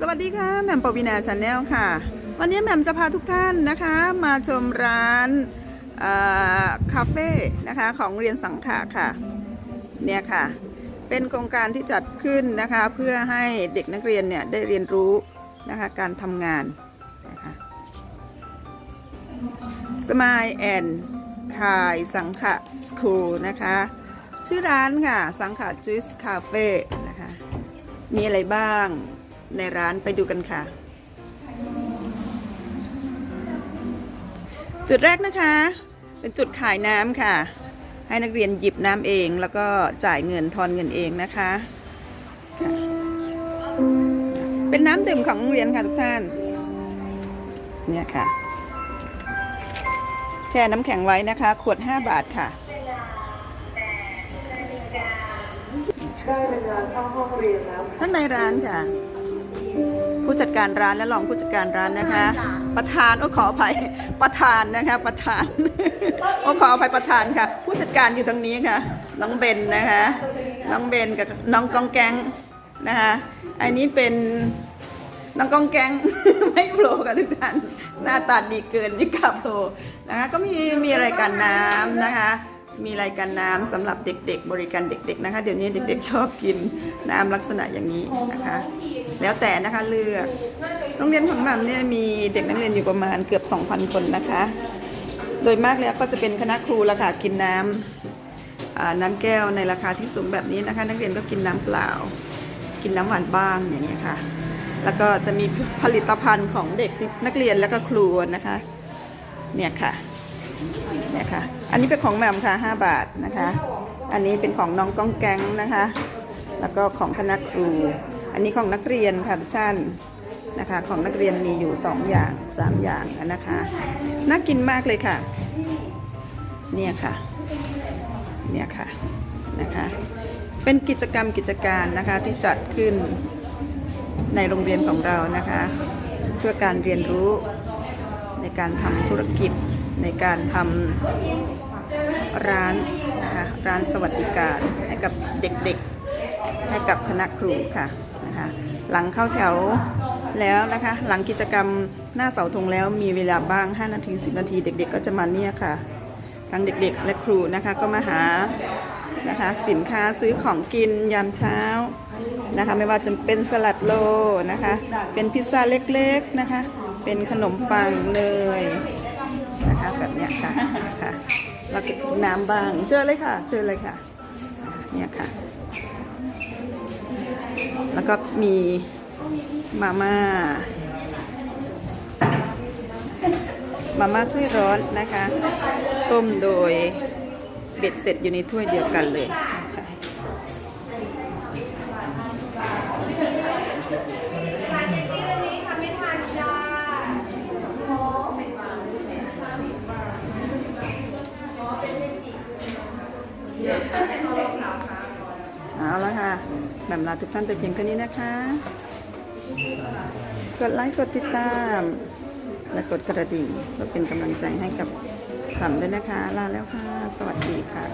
สวัสดีค่ะแหม่มปวีนาชาแนลค่ะ วันนี้แหม่มจะพาทุกท่านนะคะ มาชมร้านคาเฟ่นะคะของเรียนสังขะค่ะเนี่ยค่ะ เป็นโครงการที่จัดขึ้นนะคะ เพื่อให้เด็กนักเรียนเนี่ยได้เรียนรู้นะคะการทำงานนะคะ Smile and คายสังขะสคูลนะคะชื่อร้านค่ะ สังขะจูสคาเฟ่นะคะมีอะไรบ้าง ในร้านไปดูกันค่ะ จุดแรกนะคะ เป็นจุดขายน้ำค่ะ ให้นักเรียนหยิบน้ำเองแล้วก็จ่ายเงินทอนเงินเองนะคะค่ะเป็นน้ำดื่มของโรงเรียนค่ะทุกท่าน เนี่ยค่ะ แช่น้ำแข็งไว้นะคะ ขวด 5 บาทค่ะได้เวลาเข้าห้องเรียนแล้วท่านในร้านค่ะ ผู้จัดการร้านและรองผู้จัดการร้านนะคะ ประธานโอ้ขออภัยประธานนะคะประธานโอ้ขออภัยประธานค่ะ ผู้จัดการอยู่ตรงนี้ค่ะ น้องเบนนะคะ น้องเบนกับน้องกองแกงนะคะอันนี้เป็นน้องกองแกงไม่โผล่กับทุกท่านหน้าตาดีเกินนี่กาโผล่นะคะก็มีมีรายการน้ำนะคะ มีรายการน้ำสำหรับเด็กๆ บริการเด็กๆนะคะ เดี๋ยวนี้เด็กๆชอบกินน้ำลักษณะอย่างนี้นะคะ แล้วแต่นะคะเลือกโรงเรียนของหม่ำเนี่ยมีเด็กนักเรียนอยู่ประมาณเกือบ 2,000 คนนะคะ โดยมากแล้วก็จะเป็นคณะครูละค่ะกินน้ำอ่าน้ำแก้วในราคาที่สูงแบบนี้นะคะ นักเรียนก็กินน้ำเปล่า กินน้ำหวานบ้างอย่างเงี้ยค่ะ แล้วก็จะมีผลิตภัณฑ์ของเด็กนักเรียนแล้วก็ครูนะคะ เนี่ยค่ะเนี่ยค่ะ อันนี้เป็นของแม่มค่ะ 5 บาทนะคะ อันนี้เป็นของน้องก้องแก๊งนะคะ แล้วก็ของคณะครู อันนี้ของนักเรียนค่ะทุกท่านนะคะของนักเรียนมีอยู่ 2 อย่าง 3 อย่างนะคะน่ากินมากเลยค่ะ เนี่ยค่ะ เนี่ยค่ะนะคะ เป็นกิจกรรมกิจการนะคะที่จัดขึ้นในโรงเรียนของเรานะคะ เพื่อการเรียนรู้ในการทำธุรกิจในการทำร้านนะคะร้านสวัสดิการให้กับเด็กๆ ให้กับคณะครูค่ะ นะคะ หลังเข้าแถวแล้วนะคะ หลังกิจกรรมหน้าเสาธงแล้วมีเวลาบ้าง 5 นาที 10 นาที เด็ก ๆ ก็จะมาเนี่ยค่ะ ทั้งเด็กๆ และครูนะคะก็มาหานะคะ สินค้าซื้อของกินยามเช้านะคะ ไม่ว่าจะเป็นสลัดโลนะคะ เป็นพิซซ่าเล็กๆนะคะ เป็นขนมปังเนยนะคะแบบเนี้ยค่ะค่ะแล้วก็น้ำบางเชิญเลยค่ะ เชิญเลยค่ะเนี่ยค่ะ แล้วก็มีมาม่า มาม่าถ้วยร้อนนะคะ ต้มโดยเบ็ดเสร็จอยู่ในถ้วยเดียวกันเลย ค่ะเอาละค่ะแบบลาทุกท่านไปเพียงแค่นี้นะคะ กดไลค์ กดติดตาม และกดกระดิ่งเพื่อเป็นกำลังใจให้กับขำด้วยนะคะ ลาแล้วค่ะ สวัสดีค่ะ